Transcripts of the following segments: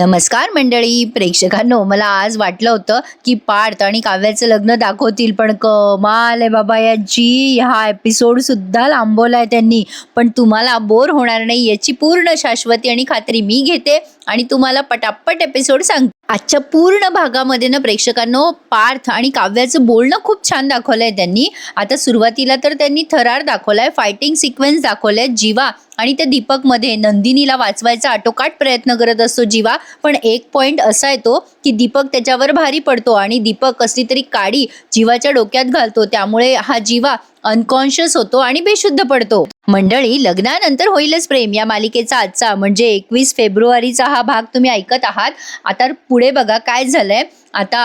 नमस्कार मंडळी प्रेक्षकांनो मला आज वाटलं होतं की पार्थ आणि काव्याचं लग्न दाखवतील पण कमाल आहे बाबा याची हा एपिसोडसुद्धा लांबवला आहे त्यांनी. पण तुम्हाला बोर होणार नाही याची पूर्ण शाश्वती आणि खात्री मी घेते आणि तुम्हाला पटापट एपिसोड सांगते. आजच्या पूर्ण भागामध्ये ना प्रेक्षकांनो पार्थ आणि काव्याचं बोलणं खूप छान दाखवलं आहे त्यांनी. आता सुरुवातीला तर त्यांनी थरार दाखवला आहे फायटिंग सिक्वेन्स दाखवलाय जीवा आणि त्या दीपकमध्ये नंदिनीला वाचवायचा आटोकाट प्रयत्न करत असतो जीवा. पण एक पॉईंट असा येतो की दीपक त्याच्यावर भारी पडतो आणि दीपक कसली तरी काडी जीवाच्या डोक्यात घालतो. त्यामुळे हा जीवा अनकॉन्शियस होतो आणि बेशुद्ध पडतो. मंडळी लग्नानंतर होईलच प्रेम. या मालिकेचा आजचा म्हणजे एकवीस फेब्रुवारीचा हा भाग तुम्ही ऐकत आहात. आता पुढे बघा काय झालंय. आता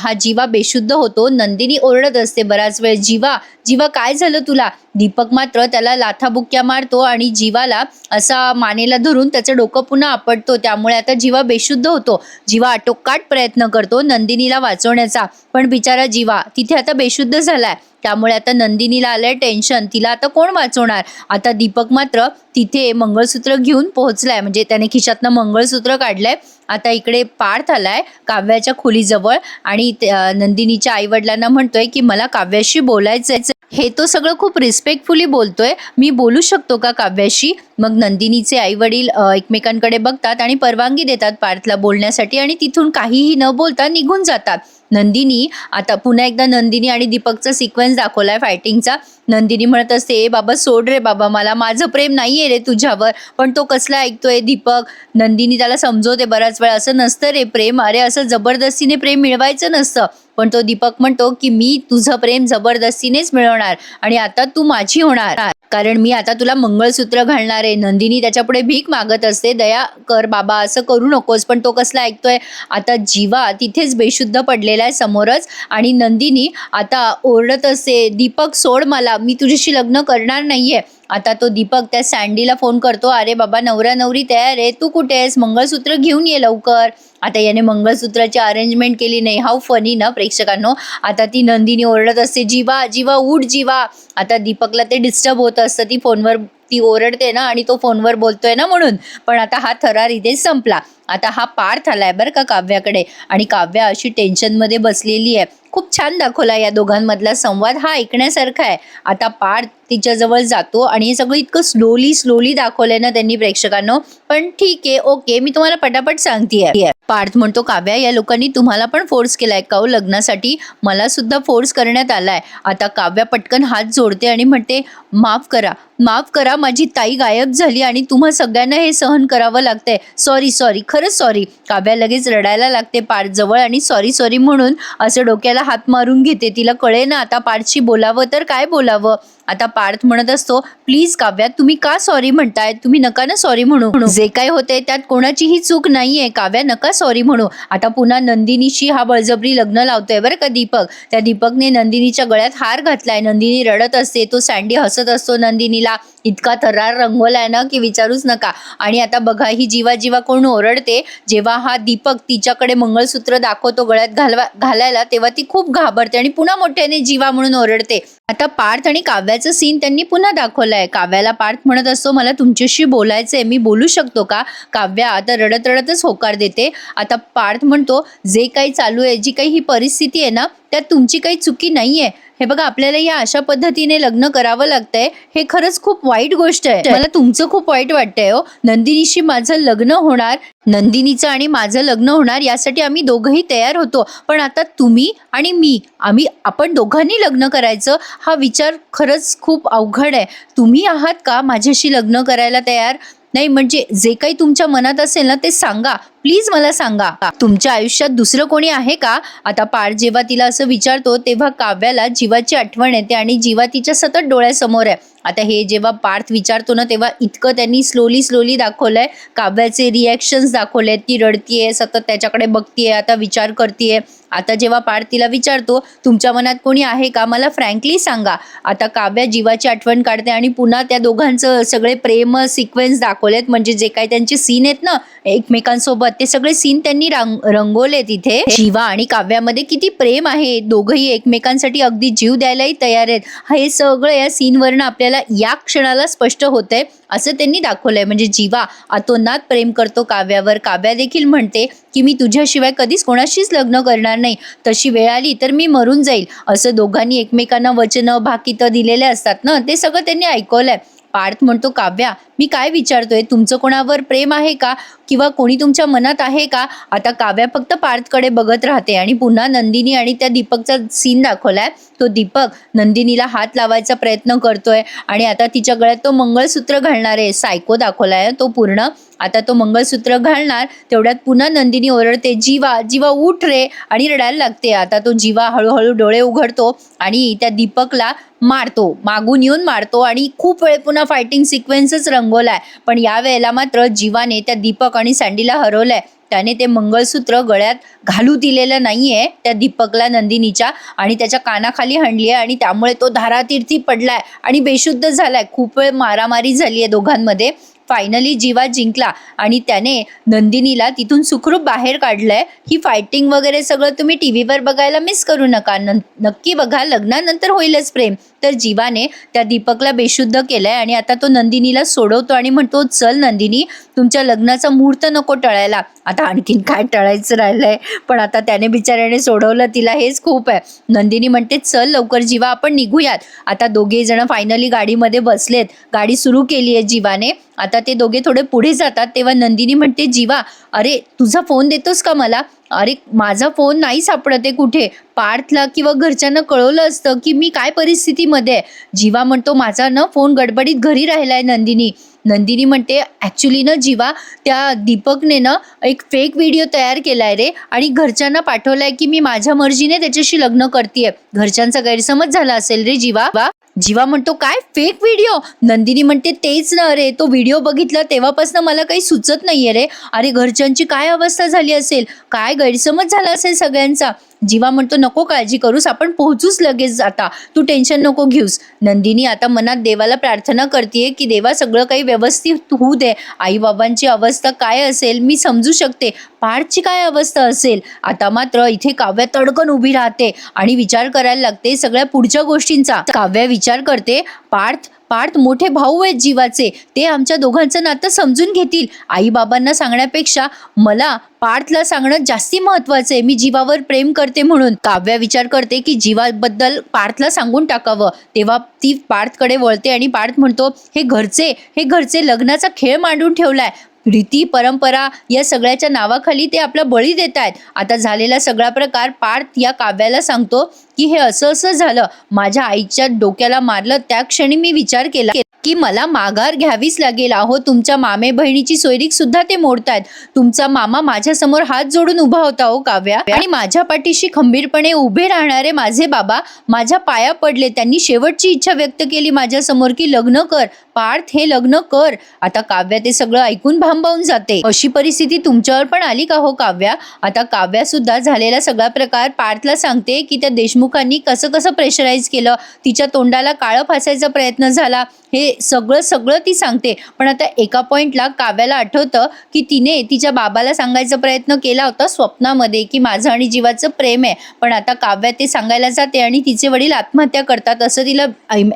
हा जीवा बेशुद्ध होतो. नंदिनी ओरडत असते बराच वेळ जीवा जीवा काय झालं तुला? दीपक मात्र त्याला लाथाबुक्या मारतो आणि जीवाला असा मानेला धरून त्याचं डोकं पुन्हा आपटतो. त्यामुळे आता जीवा बेशुद्ध होतो. जीवा आटोकाट प्रयत्न करतो नंदिनीला वाचवण्याचा. पण बिचारा जीवा तिथे आता बेशुद्ध झालाय. त्यामुळे आता नंदिनीला आलंय टेन्शन तिला आता कोण वाचवणार? आता दीपक मात्र तिथे मंगळसूत्र घेऊन पोहोचलाय. म्हणजे त्याने खिशातनं मंगळसूत्र काढलंय. आता इकडे पार्थ आलाय काव्याच्या खोलीजवळ. आणि नंदिनीच्या आई वडिलांना म्हणतोय की मला काव्याशी बोलायचंय. हे तो सगळं खूप रिस्पेक्टफुली बोलतोय. मी बोलू शकतो का काव्याशी? मग नंदिनीचे आई वडील एकमेकांकडे बघतात आणि परवानगी देतात पार्थला बोलण्यासाठी. आणि तिथून काहीही न बोलता निघून जातात. नंदिनी आता पुन्हा एकदा नंदिनी आणि दीपकचा सिक्वेन्स दाखवलाय फायटिंगचा नंदिनी म्हणत असते ए बाबा सोड रे बाबा मला माझं प्रेम नाहीये रे तुझ्यावर पण तो कसला ऐकतोय दीपक? नंदिनी त्याला समजवते बराच वेळा असं नसतं रे प्रेम अरे असं जबरदस्तीने प्रेम मिळवायचं नसतं. पण तो दीपक म्हणतो की मी तुझं प्रेम जबरदस्तीनेच मिळवणार आणि आता तू माझी होणार. कारण मी आता तुला मंगळसूत्र घालणार आहे. नंदिनी त्याच्यापुढे भीक मागत असते. दया कर बाबा असं करू नकोस. पण तो कसला ऐकतोय? आता जीवा तिथेच बेशुद्ध पडलेला आहे समोरच आणि नंदिनी आता ओरडत असते दीपक सोड मला. मी तुझ्याशी लग्न करणार नाहीये. आता तो दीपक त्या सँडीला फोन करतो अरे बाबा नवरा नवरी तयार आहे तू कुठे आहेस? मंगळसूत्र घेऊन ये लवकर. आता याने मंगळसूत्राची अरेंजमेंट केली नाही. हाऊ फनी ना प्रेक्षकांनो. आता ती नंदिनी ओरडत असते जीवा जीवा उठ जीवा. आता दीपकला ते डिस्टर्ब होत असतं. ती फोनवर ती ओरडते ना आणि तो फोनवर बोलतोय ना म्हणून. पण आता हा थरार इथे संपला. आता हा पार्थ आलाय बरं का काव्याकडे. आणि काव्या अशी टेन्शनमध्ये बसलेली आहे. खूप छान दाखवला या दोघांमधला संवाद. हा ऐकण्यासारखा आहे. आता पार्थ तिच्याजवळ जातो आणि हे सगळं इतकं स्लोली स्लोली दाखवलंय ना त्यांनी प्रेक्षकांनो. पण ठीक आहे ओके मी तुम्हाला पटापट सांगते पार्थ म्हणतो काव्या या लोकांनी तुम्हाला पण फोर्स केलाय का हो लग्नासाठी? मला सुद्धा फोर्स करण्यात आलाय. आता काव्या पटकन हात जोडते आणि म्हणते माफ करा माफ करा माझी ताई गायब झाली आणि तुम्हा सगळ्यांना हे सहन करावं लागतंय. सॉरी सॉरी खरं खरंच सॉरी काव्या लगेच रडायला लागते पार्थ जवळ आणि सॉरी सॉरी म्हणून असं डोक्याला हात मारून घेते. तिला कळे ना आता पार्थशी बोलावं तर काय बोलावं? आता पार्थ म्हणत असतो प्लीज काव्या तुम्ही का सॉरी म्हणताय? तुम्ही नका ना सॉरी म्हणू. जे काय होते त्यात कोणाचीही चूक नाहीये. काव्या नका सॉरी म्हणू. आता पुन्हा नंदिनीशी हा बळजबरी लग्न लावतोय बरं का दीपक? त्या दीपकने नंदिनीच्या गळ्यात हार घातलाय. नंदिनी रडत असते तो सँडी हसत असतो नंदिनीला. इतका थरार रंगवलाय ना की विचारूच नका. आणि आता बघा ही जीवा जीवा कोण ओरडते? जेव्हा हा दीपक तिच्याकडे मंगळसूत्र दाखवतो गळ्यात घालवा घालायला तेव्हा ती खूप घाबरते आणि पुन्हा मोठ्याने जीवा म्हणून ओरडते. आता पार्थ आणि काव्याचं सीन त्यांनी पुन्हा दाखवलंय. काव्याला पार्थ म्हणत असतो मला तुमच्याशी बोलायचंय मी बोलू शकतो का? काव्या आता रडत रडतच होकार देते. आता पार्थ म्हणतो जे काही चालू आहे जी काही ही परिस्थिती आहे ना त्यात तुमची काही चुकी नाही आहे हे बघा आपल्याला या अशा पद्धतीने लग्न करावं लागतंय हे खरंच खूप वाईट गोष्ट आहे. मला तुमचं खूप वाईट वाटतंय हो. नंदिनीशी माझं लग्न होणार नंदिनीचं आणि माझं लग्न होणार यासाठी आम्ही दोघंही तयार होतो. पण आता तुम्ही आणि मी आम्ही आपण दोघांनी लग्न करायचं हा विचार खरंच खूप अवघड आहे. तुम्ही आहात का माझ्याशी लग्न करायला तयार? नाही म्हणजे जे काही तुमच्या मनात असेल ना ते सांगा. प्लीज मला सांगा. तुमच्या आयुष्यात दुसरं कोणी आहे का? आता पार जेव्हा तिला असं विचारतो तेव्हा काव्याला जीवाची आठवण येते आणि जीवा तिच्या सतत डोळ्यासमोर आहे. आता हे जेव्हा पार्थ विचारतो ना तेव्हा इतकं त्यांनी स्लोली स्लोली दाखवलंय. काव्याचे रिॲक्शन्स दाखवले ती रडतीये सतत त्याच्याकडे बघतीये आता विचार करतीये. आता जेव्हा पार्थ तिला विचारतो तुमच्या मनात कोणी आहे का? मला फ्रँकली सांगा. आता काव्या जीवाची आठवण काढते आणि पुन्हा त्या दोघांचं सगळे प्रेम सिक्वेन्स दाखवलेत. म्हणजे जे काही त्यांचे सीन आहेत ना एकमेकांसोबत ते सगळे सीन त्यांनी रंग रंगवले तिथे जीवा आणि काव्यामध्ये किती प्रेम आहे. दोघंही एकमेकांसाठी अगदी जीव द्यायलाही तयार आहेत. हे सगळं या सीनवरनं आपल्याला आपल्याला या क्षणाला स्पष्ट होतंय असं त्यांनी दाखवलंय. म्हणजे जीवा अतोनात प्रेम करतो काव्यावर. काव्या देखील म्हणते की मी तुझ्याशिवाय कधीच कोणाशीच लग्न करणार नाही. तशी वेळ आली तर मी मरून जाईल. असं दोघांनी एकमेकांना वचनं भाकीतं दिलेले असतात ना? ते सगळं त्यांनी ऐकवलंय. पार्थ म्हणतो काव्या मी काय विचारतोय? तुमचं कोणावर प्रेम आहे का? किंवा कोणी तुमच्या मनात आहे का? आता काव्या फक्त पार्थकडे बघत राहते आणि पुन्हा नंदिनी आणि त्या दीपकचा सीन दाखवलाय. तो दीपक नंदिनीला हात लावायचा प्रयत्न करतोय आणि आता तिच्या गळ्यात तो मंगळसूत्र घालणार आहे सायको दाखवलाय. तो पूर्ण आता तो मंगळसूत्र घालणार तेवढ्यात पुन्हा नंदिनी ओरडते जीवा जीवा उठ रे! आणि रडायला लागते. आता तो जीवा हळूहळू डोळे उघडतो आणि त्या दीपकला मारतो मागून येऊन मारतो आणि खूप वेळ पुन्हा फायटिंग सिक्वेन्सच रंगवलाय. पण या वेळेला मात्र जीवाने त्या दीपक आणि सँडीला हरवलंय. त्याने ते मंगळसूत्र गळ्यात घालू दिलेलं नाहीये त्या दीपकला नंदिनीच्या आणि त्याच्या कानाखाली हणली आहे आणि त्यामुळे तो धारातीर्थी पडलाय आणि बेशुद्ध झालाय. खूप वेळ मारामारी झाली आहे दोघांमध्ये. फायनली जीवा जिंकला आणि त्याने नंदिनीला तिथून सुखरूप बाहेर काढलंय. ही फायटिंग वगैरे सगळं तुम्ही टी व्हीवर बघायला मिस करू नका. नक्की बघा. लग्नानंतर होईलच प्रेम. तर जीवाने त्या दीपकला बेशुद्ध केलंय आणि आता तो नंदिनीला सोडवतो आणि म्हणतो चल नंदिनी तुमच्या लग्नाचा मुहूर्त नको टळायला. आता आणखीन काय टळायचं राहिलंय? पण आता त्याने बिचाऱ्याने सोडवलं तिला हेच खूप आहे. नंदिनी म्हणते चल लवकर जीवा आपण निघूयात. आता दोघे जण फायनली गाडीमध्ये बसलेत. गाडी सुरू केली आहे जीवाने. आता ते दोघे थोडे पुढे जातात तेव्हा नंदिनी म्हणते जीवा अरे तुझा फोन देतोस का मला? अरे माझा फोन नाही सापडत आहे कुठे? पार्थला किंवा घरच्यांना कळवलं असतं की मी काय परिस्थितीमध्ये आहे? जीवा म्हणतो माझा न फोन गडबडीत घरी राहिलाय नंदिनी. नंदिनी म्हणते ॲक्च्युली ना जीवा त्या दीपकने ना एक फेक व्हिडिओ तयार केला आहे रे आणि घरच्यांना पाठवलाय की मी माझ्या मर्जीने त्याच्याशी लग्न करते घरच्यांचा गैरसमज झाला असेल रे जीवा. वा जीवा म्हणतो काय? फेक व्हिडिओ नंदिनी म्हणते तेच ना रे तो व्हिडिओ बघितला तेव्हापासून मला काही सुचत नाहीये रे. अरे घरच्यांची काय अवस्था झाली असेल? काय गैरसमज झाला असेल सगळ्यांचा? जीवा म्हणतो नको काळजी करूस आपण पोहोचूच लगेच आता. तू टेन्शन नको घेऊस. नंदिनी आता मनात देवाला प्रार्थना करते की देवा सगळं काही व्यवस्थित होऊ दे. आई बाबांची अवस्था काय असेल मी समजू शकते. पार्थची काय अवस्था असेल? आता मात्र इथे काव्या तडकन उभी राहते आणि विचार करायला लागते सगळ्या पुढच्या गोष्टींचा. काव्या विचार करते पार्थ पार्थ मोठे भाऊ आहेत जीवाचे. ते आमच्या दोघांचं नातं समजून घेतील. आई बाबांना सांगण्यापेक्षा मला पार्थला सांगणं जास्ती महत्वाचं आहे. मी जीवावर प्रेम करते म्हणून. काव्या विचार करते की जीवाबद्दल पार्थला सांगून टाकावं. तेव्हा ती पार्थकडे वळते आणि पार्थ म्हणतो हे घरचे हे घरचे लग्नाचा खेळ मांडून ठेवलाय. रीती परंपरा या सगळ्याच्या नावाखाली ते आपला बळी देत आहेत. आता झालेला सगळा प्रकार पार्थ या काव्याला सांगतो की हे असं असं झालं. माझ्या आईच्या डोक्याला मारलं त्या क्षणी मी विचार केला. की मला माघार घ्यावीच लागेल. अहो तुमच्या मामे बहिणीची सोयरीक सुद्धा ते मोडतायत. तुमचा मामा माझ्यासमोर हात जोडून उभा होता हो काव्या. आणि माझ्या पाठीशी खंबीरपणे उभे राहणारे माझे बाबा माझ्या पाया पडले. त्यांनी शेवटची इच्छा व्यक्त केली माझ्यासमोर की लग्न कर. पार्थ हे लग्न कर. आता काव्या ते सगळं ऐकून भांबावून जाते. अशी परिस्थिती तुमच्यावर पण आली का हो काव्या? आता काव्या सुद्धा झालेला सगळा प्रकार पार्थला सांगते की त्या देशमुखांनी कसं कसं प्रेशराईज केलं? तिच्या तोंडाला काळं फासायचा प्रयत्न झाला. हे सगळं सगळं ती सांगते. पण आता एका पॉईंटला काव्याला आठवतं की तिने तिच्या बाबाला सांगायचा प्रयत्न केला होता स्वप्नामध्ये की माझं आणि जीवाचं प्रेम आहे. पण आता काव्या ते सांगायला जाते आणि तिचे वडील आत्महत्या करतात असं तिला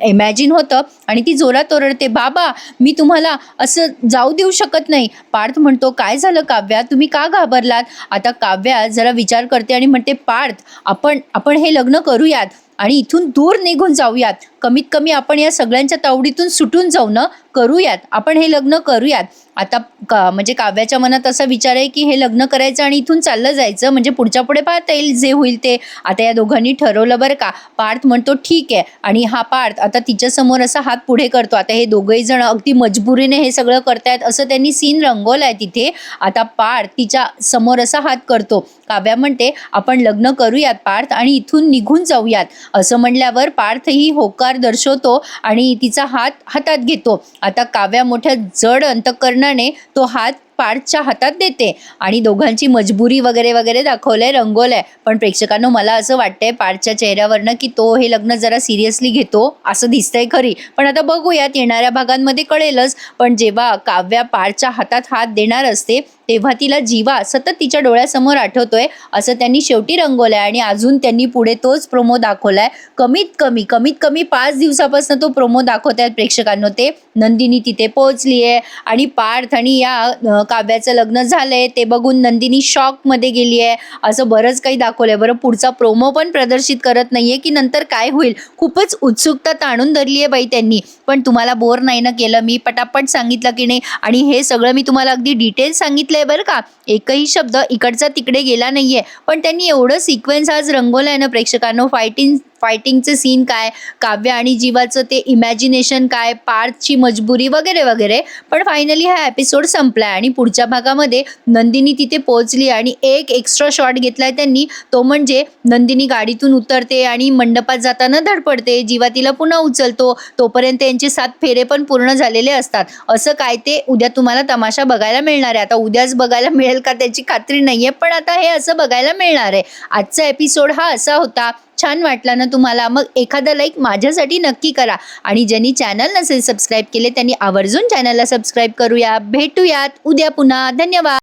इमॅजिन होतं आणि ती जोरात ओरडते बाबा मी तुम्हाला असं जाऊ देऊ शकत नाही. पार्थ म्हणतो काय झालं काव्या? तुम्ही का घाबरलात? आता काव्या जरा विचार करते आणि म्हणते पार्थ आपण आपण हे लग्न करूयात. आणि इथून दूर निघून जाऊयात. कमीत कमी आपण या सगळ्यांच्या तावडीतून सुटून जाऊ न करूयात. आपण हे लग्न करूयात. आता का म्हणजे काव्याच्या मनात असा विचार आहे की हे लग्न करायचं आणि इथून चाललं जायचं म्हणजे पुढच्या पुढे पाहता येईल जे होईल ते. आता या दोघांनी ठरवलं बरं का पार्थ म्हणतो ठीक आहे. आणि हा पार्थ आता तिच्यासमोर असा हात पुढे करतो. आता हे दोघंही जण अगदी मजबुरीने हे सगळं करतायत असं त्यांनी सीन रंगवलं आहे तिथे. आता पार्थ तिच्या समोर असा हात करतो. काव्या म्हणते आपण लग्न करूयात पार्थ आणि इथून निघून जाऊयात. असं म्हणल्यावर पार्थही होकार दर्शवतो आणि तिचा हात हातात घेतो. आता काव्या मोठ्या जड अंतकरणाने तो हात पार्थच्या हातात देते आणि दोघांची मजबुरी वगैरे वगैरे दाखवलंय रंगवलंय. पण प्रेक्षकांनो मला असं वाटतंय पार्थच्या चेहऱ्यावरनं की तो हे लग्न जरा सिरियसली घेतो असं दिसतंय खरी. पण आता बघूयात येणाऱ्या भागांमध्ये कळेलच. पण जेव्हा काव्या पार्थच्या हातात हात देणार असते तेव्हा तिला जीवा सतत तिच्या डोळ्यासमोर आठवतोय असं त्यांनी शेवटी रंगवलंय आणि अजून त्यांनी पुढे तोच प्रोमो दाखवलाय. कमीत कमी कमीत कमी पाच दिवसापासून तो प्रोमो दाखवत आहेत प्रेक्षकांनो ते. नंदिनी तिथे पोहोचली आहे आणि पार्थ आणि या काव्याचं लग्न झालंय ते बघून नंदिनी शॉकमध्ये गेली आहे असं बरंच काही दाखवलंय. बरं पुढचा प्रोमो पण प्रदर्शित करत नाहीये की नंतर काय होईल? खूपच उत्सुकता ताणून धरली आहे बाई त्यांनी. पण तुम्हाला बोर नाही ना केलं? मी पटापट सांगितलं की नाही? आणि हे सगळं मी तुम्हाला अगदी डिटेल सांगितलंय बरं का? एकही शब्द इकडचा तिकडे गेला नाहीये. पण त्यांनी एवढं सिक्वेन्स आज रंगवलंय ना प्रेक्षकांनो फायटिंग फायटिंगचे सीन काय काव्य आणि जीवाचं ते इमॅजिनेशन काय पार्थची मजबुरी वगैरे वगैरे. पण फायनली हा एपिसोड संपलाय आणि पुढच्या भागामध्ये नंदिनी तिथे पोहोचली आणि एक एक्स्ट्रा शॉट घेतलाय त्यांनी. तो म्हणजे नंदिनी गाडीतून उतरते आणि मंडपात जाताना धडपडते. जीवा तिला पुन्हा उचलतो. तोपर्यंत यांचे सात फेरे पण पूर्ण झालेले असतात. असं काय ते उद्या तुम्हाला तमाशा बघायला मिळणार आहे. आता उद्याच बघायला मिळेल का त्याची खात्री नाहीये पण आता हे असं बघायला मिळणार आहे. आजचा एपिसोड हा असा होता. छान वाटला ना तुम्हाला. मग एखादा लाईक माझ्यासाठी नक्की करा. आणि ज्यांनी चॅनल नसेल सबस्क्राईब केले त्यांनी आवर्जून चॅनलला सबस्क्राईब करूया. भेटूयात. उद्या पुन्हा. धन्यवाद.